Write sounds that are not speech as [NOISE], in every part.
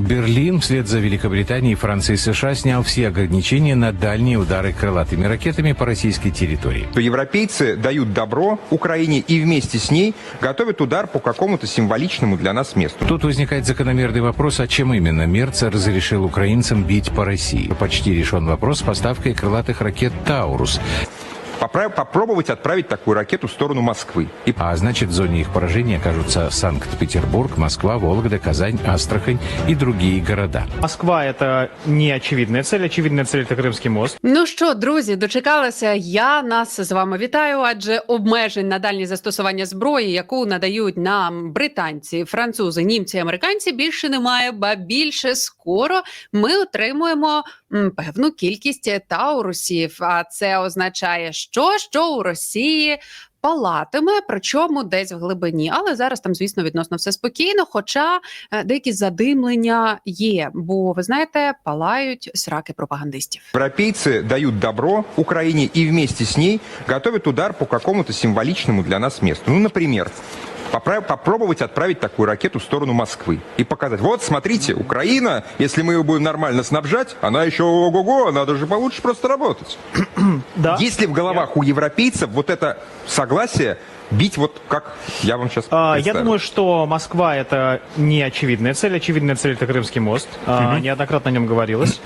Берлин вслед за Великобританией, Францией и США снял все ограничения на дальние удары крылатыми ракетами по российской территории. то европейцы дают добро Украине и вместе с ней готовят удар по какому-то символичному для нас месту. Тут возникает закономерный вопрос, а чем именно Мерц разрешил украинцам бить по России. Почти решен вопрос с поставкой крылатых ракет «Таурус», попробовать отправить такую ракету в сторону Москвы. И а значит в зоне их поражения окажутся Санкт-Петербург, Москва, Вологда, Казань, Астрахань и другие города. Москва это не очевидная цель. Очевидная цель это Крымский мост. Ну що, друзі, дочекалася. Я нас з вами вітаю. Адже обмежень на дальні застосування зброї, яку надають нам британці, французи, німці, американці, більше немає. Ба більше скоро ми отримуємо м, певну кількість таурусів. А це означає, що, що що у Росії. Палатиме, причому десь в глибині, але зараз там, звісно, відносно все спокійно. Хоча е, деякі задимлення є, бо ви знаєте, палають сраки пропагандистів. Європейці дають добро Україні і вместе з ней готують удар по какому-то символічному для нас місту. Ну, попра- попробовать отправить такую ракету в сторону Москвы и показать, вот, смотрите, Украина, если мы ее будем нормально снабжать, она еще ого-го, надо же получше просто работать. [CLEARS THROAT] Да. Есть ли в головах у европейцев вот это согласие бить вот как я вам сейчас А, Я думаю, что Москва это не очевидная цель. Очевидная цель это Крымский мост. А, Неоднократно о нем говорилось.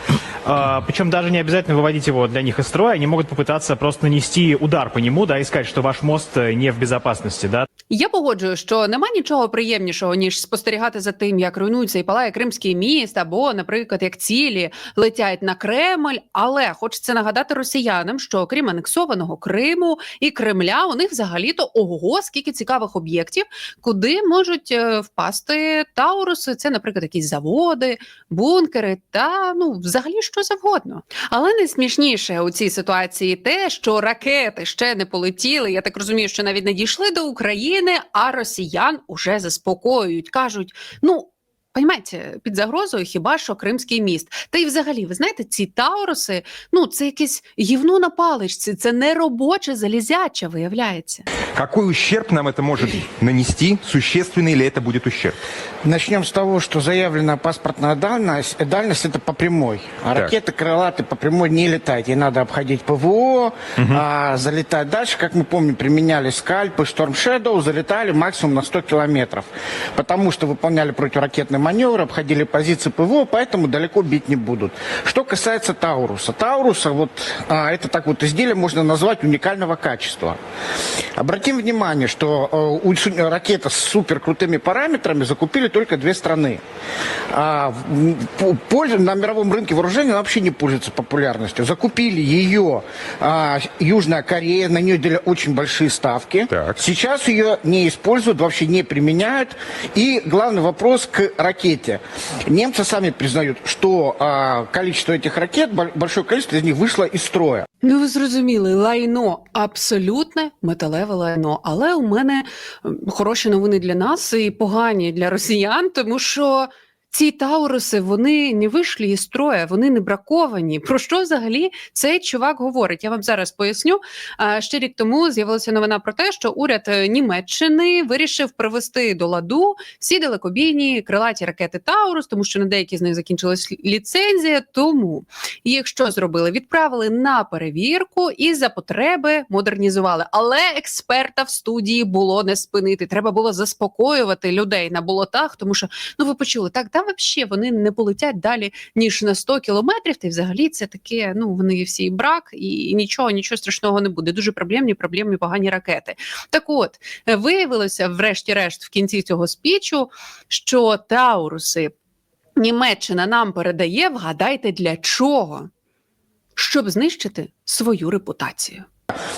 А, Причем даже не обязательно выводить его для них из строя. Они могут попытаться просто нанести удар по нему, да, и сказать, что ваш мост э, не в безопасности, да. Я погоджую, що нема нічого приємнішого ніж спостерігати за тим, як руйнується і палає Кримський міст, або, наприклад, як цілі летять на Кремль. Але хочеться нагадати росіянам, що крім анексованого Криму і Кремля, у них взагалі-то ого, скільки цікавих об'єктів, куди можуть е, впасти Тауруси. Це, наприклад, якісь заводи, бункери та ну взагалі що завгодно. Але найсмішніше у цій ситуації те, що ракети ще не полетіли. Я так розумію, що навіть не дійшли до України, а росіян уже заспокоюють. кажуть: ну. Понимаєте, під загрозою хіба що Кримський міст. Та й взагалі, ви знаєте, ці тауруси, ну це якесь гівно на паличці, це не робоче залізяча, виявляється. Какой ущерб нам это может нанести? Существенный ли это будет ущерб? Начнем с того, что заявленная паспортная дальность, дальность это по прямой. А Так. ракеты крылатые по прямой не летают. Ей надо обходить ПВО, а, залетать дальше. Как мы помним, применяли скальпы, Storm Shadow, залетали максимум на 100 километров. Потому что выполняли противоракетный маневр, обходили позиции ПВО, поэтому далеко бить не будут. Что касается Тауруса. Тауруса, вот а, это так вот изделие можно назвать уникального качества. Обратим внимание, что э, у ракета с суперкрутыми параметрами закупили только две страны. А, в- м, по- пользу- на мировом рынке вооружения она вообще не пользуется популярностью. Закупили ее а, Южная Корея, на нее делали очень большие ставки. Так. Сейчас ее не используют, вообще не применяют. И главный вопрос к ракете. Немцы сами признают, что а, количество этих ракет, бо- большое количество из них вышло из строя. Ну, ви зрозуміли, лайно абсолютне металеве лайно. Але у мене м, хороші новини для нас і погані для росіян, тому що. Ці тауруси вони не вийшли із строя, вони не браковані. Про що взагалі цей чувак говорить? Я вам зараз поясню. Ще рік тому з'явилася новина про те, що уряд е, Німеччини вирішив привести до ладу всі далекобійні крилаті ракети Таурус, тому що на деякі з них закінчилась ліцензія. Тому і якщо зробили, відправили на перевірку і за потреби модернізували. Але експерта в студії було не спинити. Треба було заспокоювати людей на болотах, тому що ну ви почули так, та взагалі вони не полетять далі ніж на 100 кілометрів. Та й взагалі це таке. Ну вони всі брак, і нічого, нічого страшного не буде. Дуже проблемні, проблемні погані ракети. Так, от е, виявилося, врешті-решт, в кінці цього спічу, що Тауруси Німеччина нам передає, вгадайте для чого? Щоб знищити свою репутацію.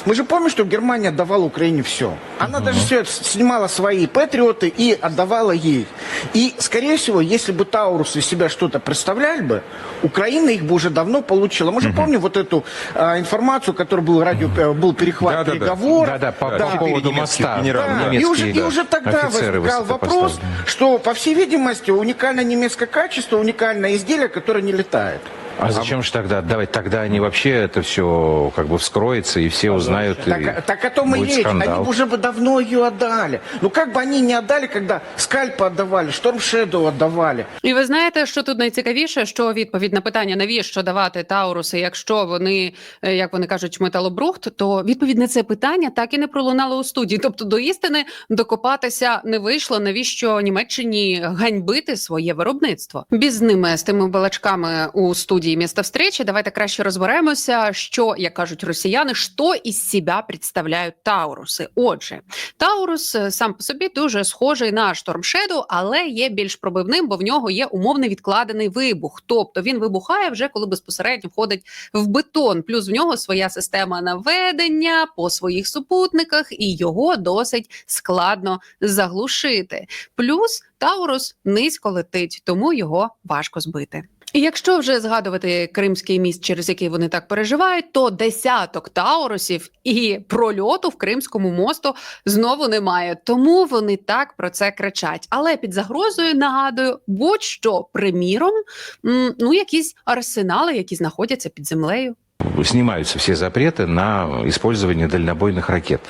Мы же помним, что Германия отдавала Украине все. Она даже все снимала свои патриоты и отдавала ей. И, скорее всего, если бы Таурусы из себя что-то представляли бы, Украина их бы уже давно получила. Мы же помним вот эту а, информацию, которая был радио, э, был перехват Да-да-да. переговоров. Да-да, по, Да, по четыре поводу немецких моста. генерала, Да, и, уже, и да, уже тогда офицеры возникал вопрос, высокопоставленные. что, по всей видимости, уникальное немецкое качество, уникальное изделие, которое не летает. А зачем же тогда отдавать? Тогда они вообще это все как бы вскроется, и все узнают, и Так, так о том и будет речь. скандал. Они бы уже бы давно ее отдали. Ну как бы они не отдали, когда скальпы отдавали, Шторм Шедоу отдавали. І ви знаєте, що тут найцікавіше, що відповідь на питання, навіщо давати Тауруси, якщо вони, е, як вони кажуть, металобрухт, то відповідь на це питання так і не пролунала у студії. Тобто до істини докопатися не вийшло. Навіщо Німеччині ганьбити своє виробництво? Біз з ними з тими балачками у студії міста встречі. Давайте краще розберемося, що як кажуть росіяни, що із себе представляють Тауруси. Отже, Таурус е, сам по собі дуже схожий на Shadow, але є більш пробивним, бо в нього є умовно відкладений вибух. Тобто він вибухає вже коли безпосередньо входить в бетон. Плюс в нього своя система наведення по своїх супутниках, і його досить складно заглушити. Плюс Таурус низько летить, тому його важко збити. І якщо вже згадувати Кримський міст, через який вони так переживають, то десяток таурусів і прольоту в Кримському мосту знову немає. Тому вони так про це кричать. Але під загрозою нагадую, будь-що приміром, ну якісь арсенали, які знаходяться під землею. Снимаются все запреты на использование дальнобойных ракет.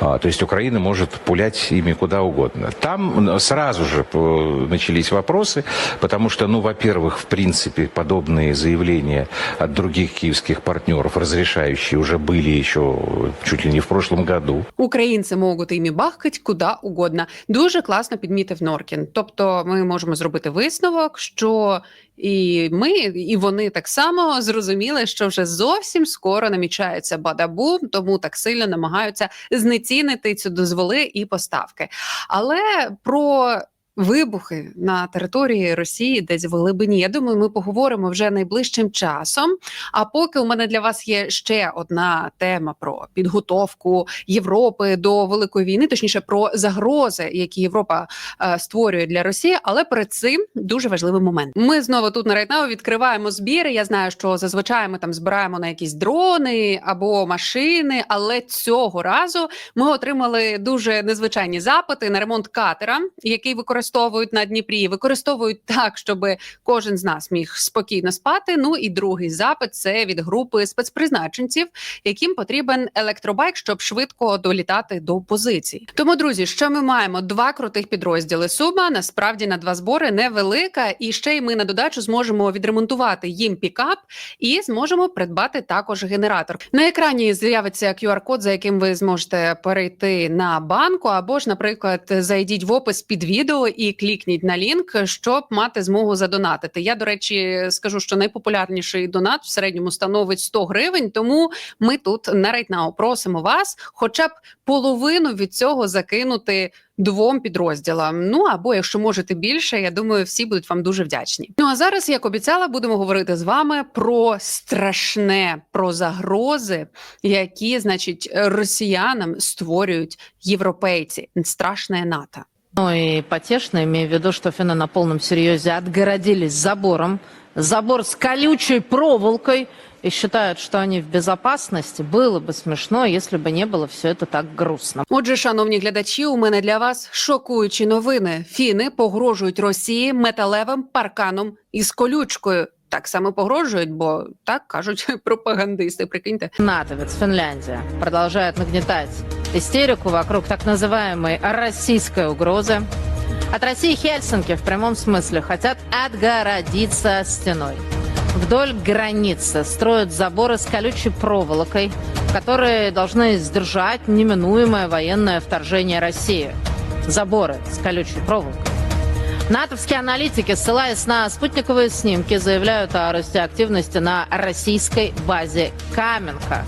А, То есть Украина может пулять ими куда угодно. Там м, сразу же э, начались вопросы, потому что, ну, во-первых, в принципе, подобные заявления от других киевских партнеров, разрешающие, уже были еще чуть ли не в прошлом году. Українці можуть іми бахкать куди угодно. Дуже класно підмітив Норкін. Тобто, ми можемо зробити висновок, що і ми, і вони так само зрозуміли, що вже зовсім скоро намічається бадабу, тому так сильно намагаються знецінити цю дозволи і поставки. Але про вибухи на території Росії, десь в глибині, я думаю, ми поговоримо вже найближчим часом. А поки у мене для вас є ще одна тема про підготовку Європи до великої війни, точніше про загрози, які Європа е, створює для Росії. Але перед цим дуже важливий момент. Ми знову тут на Рейтнау відкриваємо збіри. Я знаю, що зазвичай ми там збираємо на якісь дрони або машини, але цього разу ми отримали дуже незвичайні запити на ремонт катера, який використовують на Дніпрі. Використовують так, щоб кожен з нас міг спокійно спати. Ну і другий запит це від групи спецпризначенців, яким потрібен електробайк, щоб швидко долітати до позицій. Тому, друзі, що ми маємо? Два крутих підрозділи. Сума насправді на два збори невелика, і ще й ми на додачу зможемо відремонтувати їм пікап і зможемо придбати також генератор. На екрані з'явиться QR-код, за яким ви зможете перейти на банку, або ж, наприклад, зайдіть в опис під відео і клікніть на лінк, щоб мати змогу задонатити. Я, до речі, скажу, що найпопулярніший донат в середньому становить 100 гривень. Тому ми тут на Рейтнау просимо вас, хоча б половину від цього закинути двом підрозділам. Ну або якщо можете більше, я думаю, всі будуть вам дуже вдячні. Ну а зараз, як обіцяла, будемо говорити з вами про страшне, про загрози, які, значить, росіянам створюють європейці. Страшне НАТО. Ну и потешно, имея в виду, что финны на полном серьезе отгородились забором. Забор с колючей проволокой и считают, что они в безопасности. Было бы смешно, если бы не было все это так грустно. Отже, шановні глядачі, у мене для вас шокуючі новини. Фіни погрожують Росії металевим парканом із колючкою. Так само погрожують, бо так кажуть [LAUGHS] пропагандисти. Прикиньте. Натовец Финляндия продолжает нагнетать истерику вокруг так называемой российской угрозы. От России Хельсинки в прямом смысле хотят отгородиться стеной. Вдоль границы строят заборы с колючей проволокой, которые должны сдержать неминуемое военное вторжение России. Заборы с колючей проволокой. Натовские аналитики, ссылаясь на спутниковые снимки, заявляют о росте активности на российской базе Каменка.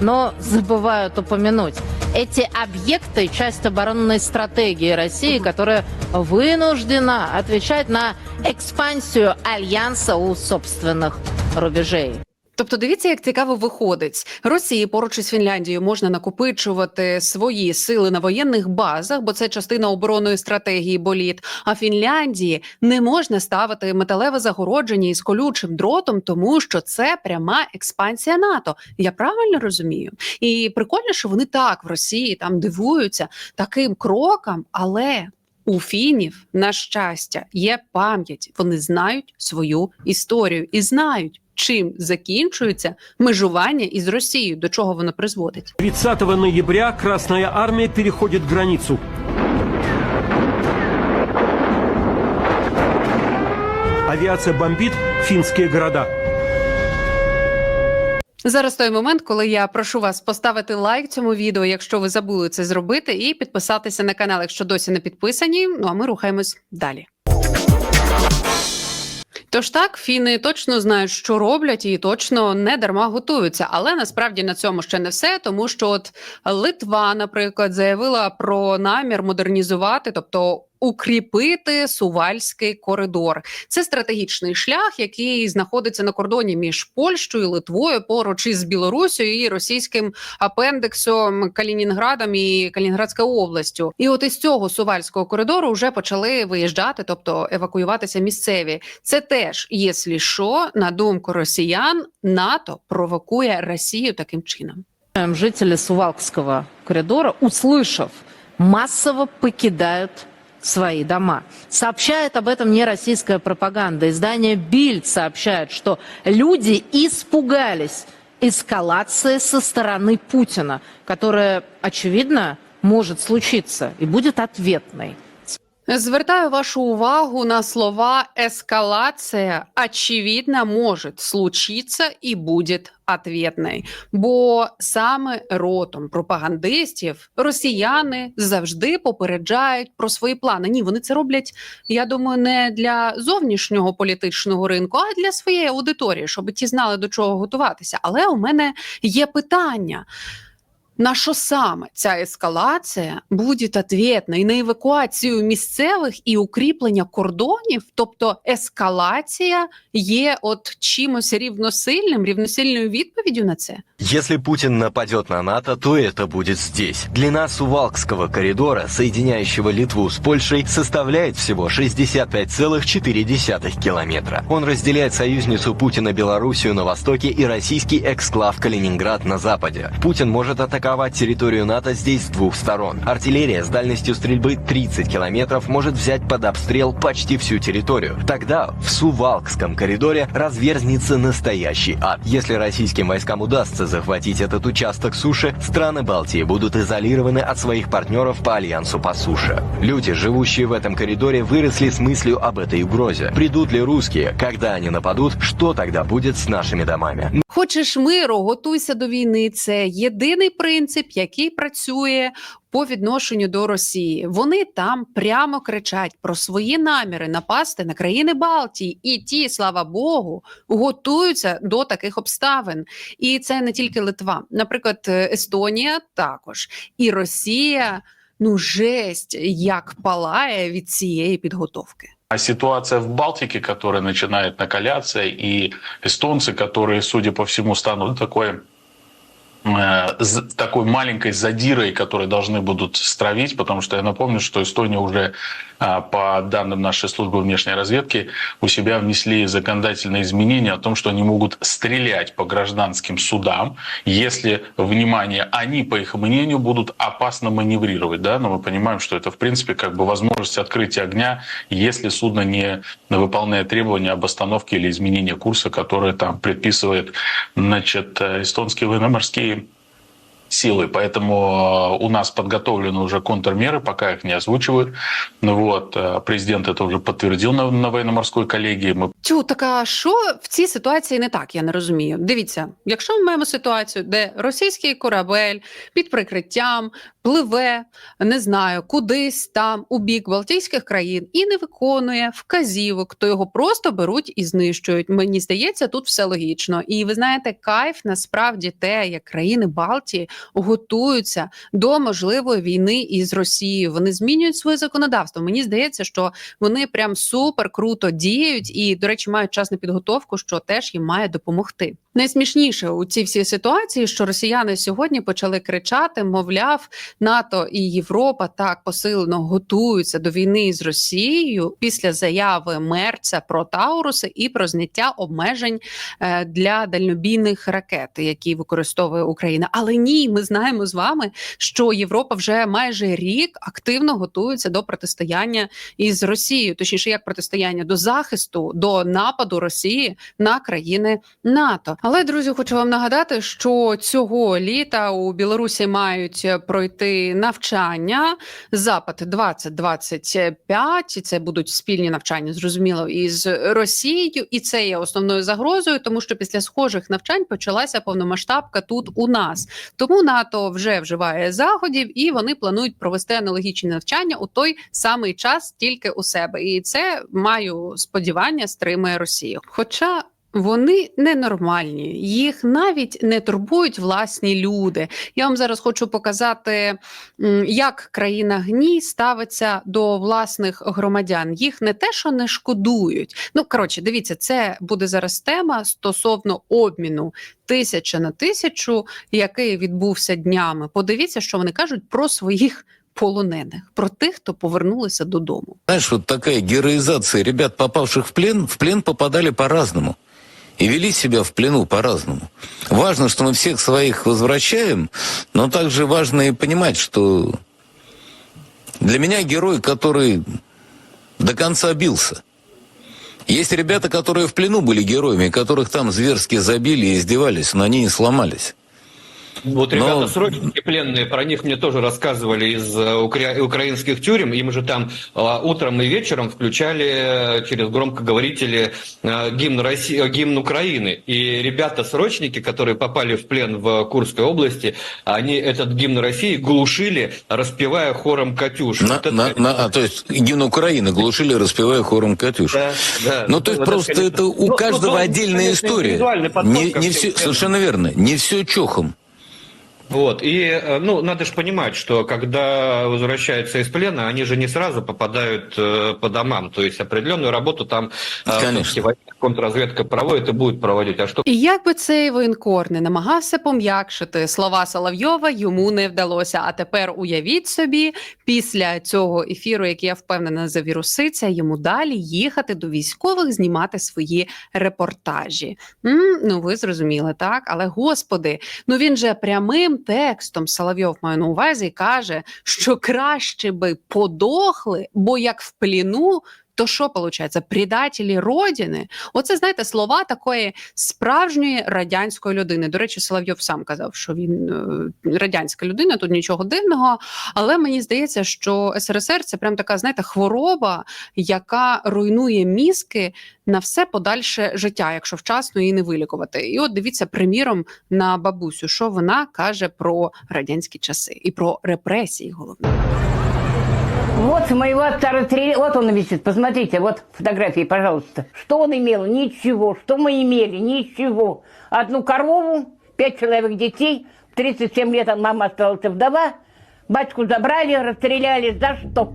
Но забывают упомянуть, эти объекты – часть оборонной стратегии России, которая вынуждена отвечать на экспансию Альянса у собственных рубежей. Тобто, дивіться, як цікаво виходить. Росії поруч із Фінляндією можна накопичувати свої сили на воєнних базах, бо це частина оборонної стратегії боліт. А Фінляндії не можна ставити металеве загородження із колючим дротом, тому що це пряма експансія НАТО. Я правильно розумію? І прикольно, що вони так в Росії там дивуються таким крокам, але У фінів, на щастя, є пам'ять. Вони знають свою історію і знають, чим закінчується межування із Росією, до чого воно призводить. 30 ноября Красная Армия переходит границу. Авиация бомбит финские города. Зараз той момент, коли я прошу вас поставити лайк цьому відео, якщо ви забули це зробити, і підписатися на канал, якщо досі не підписані. Ну а ми рухаємось далі. Тож так, фіни точно знають, що роблять, і точно не дарма готуються. Але насправді на цьому ще не все, тому що от Литва, наприклад, заявила про намір модернізувати, тобто укріпити сувальський коридор. Це стратегічний шлях, який знаходиться на кордоні між Польщею, Литвою, поруч із Білорусією і російським апендексом Калінінградом і Калінінградською областю. І от із цього сувальського коридору вже почали виїжджати, тобто евакуюватися місцеві. Це теж, якщо що, на думку росіян, НАТО провокує Росію таким чином. Эм, Жители Сувалкского коридора, услышав, массово покидают свои дома. Сообщает об этом не российская пропаганда. Издание «Бильд» сообщает, что люди испугались эскалации со стороны Путина, которая, очевидно, может случиться и будет ответной. Звертаю вашу увагу на слова «эскалация» очевидно может случиться и будет ответной. Бо саме ротом пропагандистів росіяни завжди попереджають про свої плани. Ні, вони це роблять, я думаю, не для зовнішнього політичного ринку, а для своєї аудиторії, щоб ті знали до чого готуватися. Але у мене є питання. На що саме ця ескалація буде ответна і на евакуацію місцевих і укріплення кордонів? Тобто ескалація є от чимось рівносильним, рівносильною відповіддю на це? Если Путин нападет на НАТО, то это будет здесь. Длина Сувалкского коридора, соединяющего Литву с Польшей, составляет всего 65,4 километра. Он разделяет союзницу Путина Белоруссию на востоке и российский эксклав Калининград на западе. Путин может атаковать территорию НАТО здесь с двух сторон. Артиллерия с дальностью стрельбы 30 километров может взять под обстрел почти всю территорию. Тогда в Сувалкском коридоре разверзнется настоящий ад. Если российским войскам удастся захватить этот участок суши, страны Балтии будут изолированы от своих партнеров по альянсу по суше. Люди, живущие в этом коридоре, выросли с мыслью об этой угрозе. Придут ли русские? Когда они нападут? Что тогда будет с нашими домами? Хочеш миру, готуйся до війни. Це єдиний принцип, який працює по відношенню до Росії. Вони там прямо кричать про свої наміри напасти на країни Балтії, і ті, слава Богу, готуються до таких обставин. І це не тільки Литва, наприклад, е, Естонія також і Росія. Ну, жесть, як палає від цієї підготовки. А ситуация в Балтике, которая начинает накаляться, и эстонцы, которые, судя по всему, станут такой э, такой маленькой задирой, которые должны будут стравить, потому что я напомню, что Эстония уже, а, по данным нашей службы внешней разведки, у себя внесли законодательные изменения о том, что они могут стрелять по гражданским судам, если, внимание, они, по их мнению, будут опасно маневрировать. Да? Но мы понимаем, что это, в принципе, как бы возможность открытия огня, если судно не выполняет требования об остановке или изменении курса, которые там предписывает значит, э, эстонские военно-морские силы. Поэтому э, у нас подготовлены уже контрмеры, пока их не озвучивают. Ну Вот. э, Президент это уже подтвердил на, на военно-морской коллегии. Мы Тю, так а що в цій ситуації не так? Я не розумію. Дивіться, якщо ми маємо ситуацію, де російський корабель під прикриттям пливе, не знаю, кудись там у бік Балтійських країн і не виконує вказівок, то його просто беруть і знищують. Мені здається, тут все логічно. І ви знаєте, кайф насправді те, як країни Балтії готуються до можливої війни із Росією. Вони змінюють своє законодавство. Мені здається, що вони прям супер круто діють і, до речі, мають час на підготовку, що теж їм має допомогти. Найсмішніше у цій всій ситуації, що росіяни сьогодні почали кричати: мовляв, НАТО і Європа так посилено готуються до війни з Росією після заяви Мерця про Тауруси і про зняття обмежень е, для дальнобійних ракет, які використовує Україна. Але ні, ми знаємо з вами, що Європа вже майже рік активно готується до протистояння із Росією, точніше, як протистояння до захисту, до нападу Росії на країни НАТО. Але друзі, хочу вам нагадати, що цього літа у Білорусі мають пройти навчання запад 2025 і Це будуть спільні навчання, зрозуміло, із Росією, і це є основною загрозою, тому що після схожих навчань почалася повномасштабка тут у нас. Тому НАТО вже вживає заходів, і вони планують провести аналогічні навчання у той самий час тільки у себе. І це маю сподівання стримує Росію. Хоча. Вони ненормальні, їх навіть не турбують власні люди. Я вам зараз хочу показати, як країна гній ставиться до власних громадян. Їх не те, що не шкодують. Ну коротше, дивіться, це буде зараз тема стосовно обміну тисяча на тисячу, який відбувся днями. Подивіться, що вони кажуть про своїх полонених, про тих, хто повернулися додому. Знаешь, вот такая героизация ребят, попавших в плен, в плен попадали по-разному. И вели себя в плену по-разному. Важно, что мы всех своих возвращаем, но также важно и понимать, что для меня герой, который до конца бился. Есть ребята, которые в плену были героями, которых там зверски забили и издевались, но они не сломались. Вот Но- ребята срочники пленные, про них мне тоже рассказывали из э, укра- украинских тюрем. Им же там э, утром и вечером включали э, через громкоговорители э, гимн, России, гимн Украины. И ребята-срочники, которые попали в плен в Курской области, они этот гимн России глушили, распевая хором «Катюш». На- Вот это- на- на- а, то есть гимн Украины глушили, распевая хором «Катюш». Да, да. Ну, то есть Вот просто конечно. это у Ну, ну, каждого ну, отдельная конечно, история. Не, не все, совершенно верно, не все чохом. Вот, и, э, ну, надо же понимать, что когда возвращаются из плена, они же не сразу попадают э, по домам, то есть определенную работу там э, Конечно. всё-таки военная контрразведка проводит и будет проводить, а что І як би цей воєнкор не намагався пом'якшити слова Соловйова, йому не вдалося. А тепер уявіть собі, після цього ефіру, який я впевнена завіруситься, йому далі їхати до військових, знімати свої репортажі. м ну ви зрозуміли, так? Але господи, ну він же прямим текстом Соловйов має на увазі каже, що краще би подохли, бо як в пліну. То що виходить? Предателі родини? Оце знаєте слова такої справжньої радянської людини. До речі, Соловйов сам казав, що він е, радянська людина, тут нічого дивного. Але мені здається, що СРСР це прям така, знаєте, хвороба, яка руйнує мізки на все подальше життя, якщо вчасно її не вилікувати. І от дивіться, приміром на бабусю, що вона каже про радянські часи і про репресії, головне. Вот моего отца расстреляли. Вот он висит, посмотрите, вот фотографии, пожалуйста. Что он имел? Ничего. Что мы имели? Ничего. Одну корову, пять человек детей. В 37 лет мама осталась вдова. Батьку забрали, расстреляли. За что?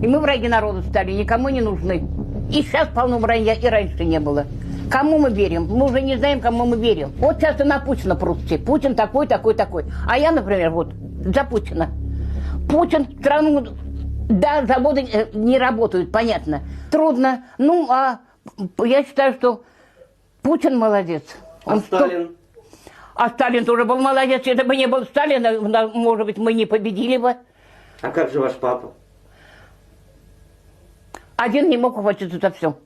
И мы враги народа стали, никому не нужны. И сейчас полно вранья, и раньше не было. Кому мы верим? Мы уже не знаем, кому мы верим. Вот сейчас и на Путина прут все. Путин такой, такой, такой. А я, например, вот за Путина. Путин страну... Да, заводы э, не работают, понятно. Трудно. Ну, а я считаю, что Путин молодец. Он сто- А Сталин тоже был молодец. Если бы не был Сталина, на- может быть, мы не победили бы. А как же ваш папа? Один не мог ухватиться за все.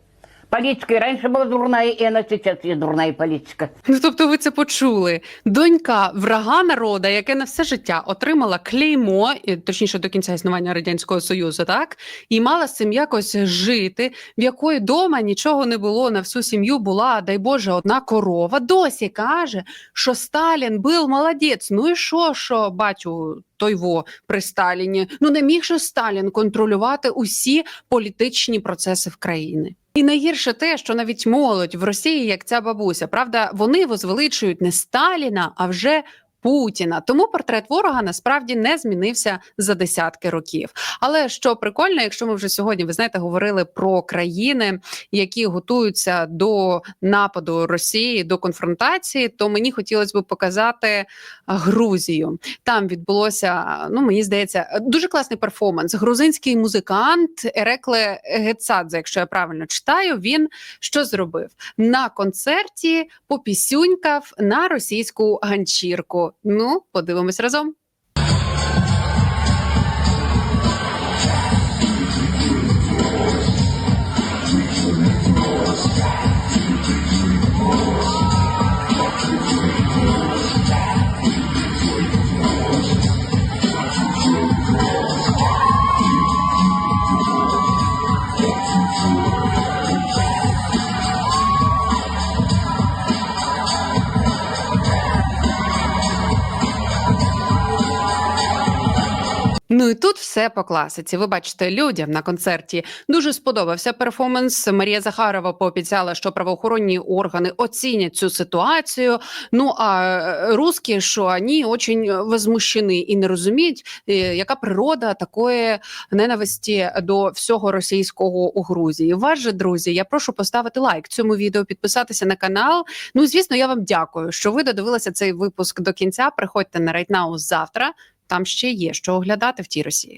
Политика и раньше была дурная, и она сейчас есть дурная политика. Ну, тобто, ви це почули. Донька врага народа, яке на все життя отримала клеймо, і, точніше до кінця існування радянського союзу, так і мала з цим якось жити, в якої дома нічого не було на всю сім'ю. Була, дай Боже, одна корова. Досі каже, що Сталін був молодець. Ну і що, що батю той во при Сталіні? Ну не міг же Сталін контролювати усі політичні процеси в країні. І найгірше те, що навіть молодь в Росії, як ця бабуся, правда, вони возвеличують не Сталіна, а вже Путіна. Тому портрет ворога насправді не змінився за десятки років. Але що прикольно, якщо ми вже сьогодні, ви знаєте, говорили про країни, які готуються до нападу Росії, до конфронтації, то мені хотілося б показати Грузію. Там відбулося, ну мені здається, дуже класний перформанс. Грузинський музикант Ерекле Гецадзе, якщо я правильно читаю, він що зробив на концерті? Попісюнькав на російську ганчірку. Ну, подивимось разом. Ну і тут все по класиці. Ви бачите, людям на концерті дуже сподобався перформанс. Марія Захарова пообіцяла, що правоохоронні органи оцінять цю ситуацію. Ну а е, русські, що вони очень возмущені і не розуміють, е, яка природа такої ненависті до всього російського у Грузії. Вас же, друзі, я прошу поставити лайк цьому відео, підписатися на канал. Ну звісно, я вам дякую, що ви додивилися цей випуск до кінця. Приходьте на Now завтра. Там ще є що оглядати в тій Росії.